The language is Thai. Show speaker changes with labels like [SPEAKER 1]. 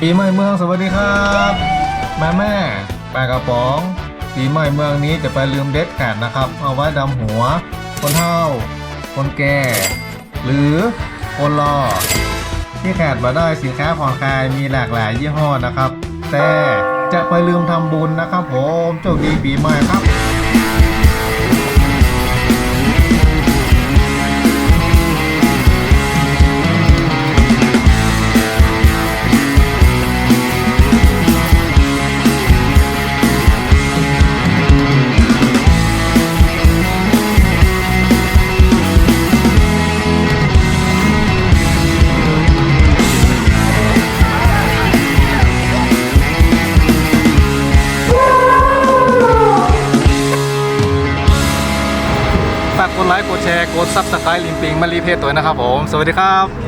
[SPEAKER 1] ปีใหม่เมืองสวัสดีครับแม่แม่ปลากระป๋อง ปีใหม่เมืองนี้จะไปลืมเด็ดขาดนะครับ เอาไว้ดำหัว คนเฒ่า คนแก่ หรือคนรอที่ขาดมาได้สินค้าผ่อนคลายมีหลากหลายยี่ห้อนะครับ แต่จะไปลืมทำบุญนะครับผมโชคดีปีใหม่ครับากกดไลค์กดแชร์กดซับสไครต์ลิมปิงมารีเพจตัวนะครับผม สวัสดีครับ